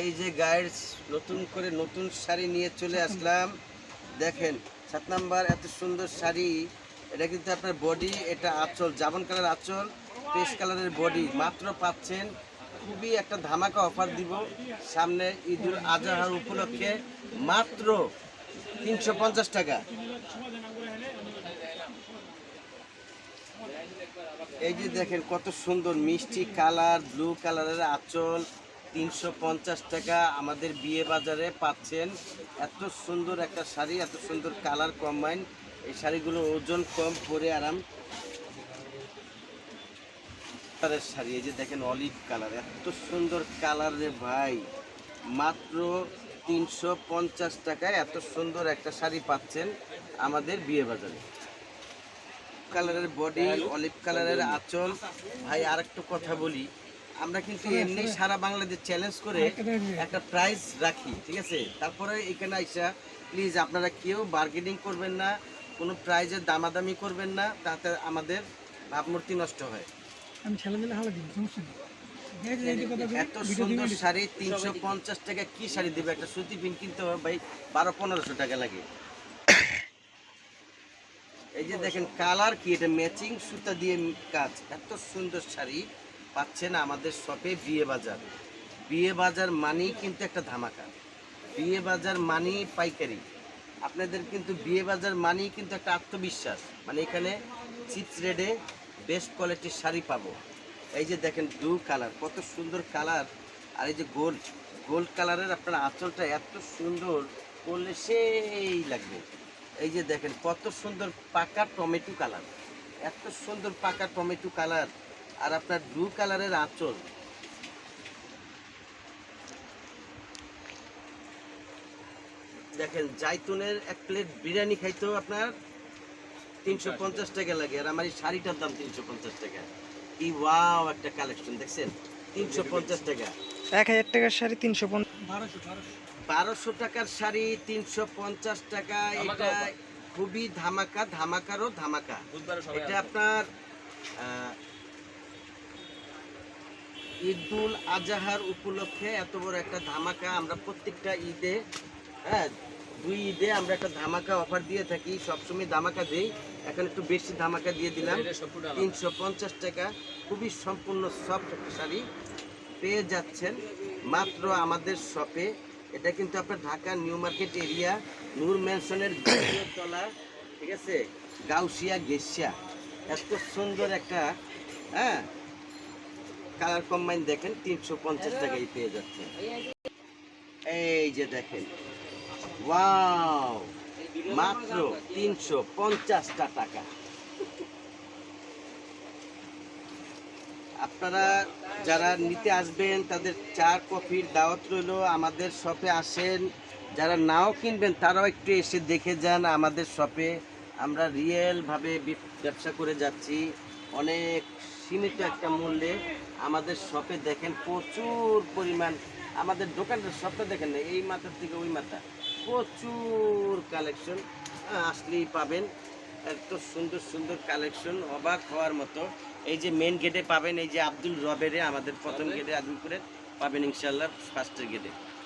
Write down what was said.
এই যে গাইডস নতুন করে নতুন শাড়ি নিয়ে চলে আসলাম। দেখেন, সাত নাম্বার এত সুন্দর শাড়ি। এটা কিন্তু আপনার বডি এটা আঁচল, জাবন কালার আঁচল পেস্ট কালারের বডি মাত্র পাচ্ছেন, খুবই একটা ধামাকা অফার দিব সামনে ঈদুল আজহার উপলক্ষে। মাত্র তিনশো পঞ্চাশ টাকা। এই যে দেখেন, কত সুন্দর মিষ্টি কালার ব্লু কালারের আঁচল। তিনশো পঞ্চাশ টাকা আমাদের বিয়ে বাজারে পাচ্ছেন। এত সুন্দর একটা শাড়ি, এত সুন্দর কালার কম্বাইন এই শাড়িগুলো ওজন কম, পরে আরাম। কালারের শাড়ি, এই যে দেখেন অলিভ কালার এত সুন্দর কালার রে ভাই। মাত্র তিনশো পঞ্চাশ টাকায় এত সুন্দর একটা শাড়ি পাচ্ছেন আমাদের বিয়ে বাজারে। কালারের বডি অলিভ কালারের আঁচল। ভাই আর একটু কথা বলি। আমরা কিন্তু এমনি সারা বাংলাদেশ চ্যালেঞ্জ করে একটা প্রাইস রাখি ঠিক আছে? তারপরে এখানে আইসা প্লিজ আপনারা কেউ বার্গেনিং করবেন না কোনো প্রাইজের দামাদামি করবেন না তাতে আমাদের ভাবমূর্তি নষ্ট হয়। আমি ছেলে দিলে হালা দিব সমস্যা নেই। এত সুন্দর শাড়ি তিনশো পঞ্চাশ টাকা কি শাড়ি দেবে? একটা সুতি পিন কিনতে হবে ভাই বারো পনেরোশো টাকা লাগে। এই যে দেখেন কালার কি? এটা ম্যাচিং সুতা দিয়ে কাজ। এত সুন্দর শাড়ি। পাচ্ছেন আমাদের শপে বিয়ে বাজার। বিয়ে বাজার মানেই কিন্তু একটা ধামাকা। বিয়ে বাজার মানেই পাইকারি। আপনাদের কিন্তু বিয়ে বাজার মানেই কিন্তু একটা আত্মবিশ্বাস। মানে এখানে চিপস রেডে বেস্ট কোয়ালিটির শাড়ি পাবো। এই যে দেখেন ব্লু কালার কত সুন্দর কালার আর এই যে গোল্ড গোল্ড কালারের আপনার আঁচলটা এত সুন্দর করলে সেই লাগবে। এই যে দেখেন কত সুন্দর পাকা টমেটো কালার এত সুন্দর পাকা টমেটো কালার আর আপনার ব্লু কালারের আঁচল। দেখেন জাইতুনের এক প্লেট বিরিয়ানি খাইতেও আপনার তিনশো পঞ্চাশ টাকা লাগে আর আমার এই শাড়িটার দাম তিনশো পঞ্চাশ টাকা। কি ওয়াও একটা কালেকশন দেখছেন? তিনশো পঞ্চাশ টাকা। এক হাজার টাকার শাড়ি তিনশো বারোশো টাকার শাড়ি তিনশো পঞ্চাশ টাকা এটা খুবই ধামাকা ধামাকারও ধামাকা। এটা আপনার আহ, ঈদুল আজহার উপলক্ষে এত বড় একটা ধামাকা আমরা প্রত্যেকটা ঈদে হ্যাঁ দুই ঈদে আমরা একটা ধামাকা অফার দিয়ে থাকি। সবসময় ধামাকা দেই। এখন একটু বেশি ধামাকা দিয়ে দিলাম। তিনশো পঞ্চাশ টাকা। খুবই সম্পূর্ণ সফট একটা শাড়ি। পেয়ে যাচ্ছেন মাত্র আমাদের শপে এটা কিন্তু আপনার Dhaka new market area Noor ম্যানশনের তলা ঠিক আছে? গাউসিয়া গেসিয়া। এত সুন্দর একটা হ্যাঁ কালার কম্বাইন দেখেন, তিনশো পঞ্চাশ টাকায় পেয়ে যাচ্ছে। এই যে দেখেন মাত্র তিনশো পঞ্চাশটা টাকা। আপনারা যারা নিতে আসবেন, তাদের চা, কফির দাওয়াত রইল, আমাদের শপে আসেন। যারা নাও কিনবেন, তারাও একটু এসে দেখে যান আমাদের শপে। আমরা রিয়েলভাবে ব্যবসা করে যাচ্ছি, অনেক সীমিত একটা মূল্যে আমাদের শপে দেখেন প্রচুর পরিমাণ আমাদের দোকানের শপটা দেখেন না এই মাথার থেকে ওই মাথা। প্রচুর কালেকশন আসলেই পাবেন। এত সুন্দর সুন্দর কালেকশন অবাক হওয়ার মতো। এই যে মেন গেটে পাবেন এই যে আব্দুল রবেরে আমাদের প্রথম গেটে আদমপুরে পাবেন ইনশাল্লাহ ফার্স্টের গেটে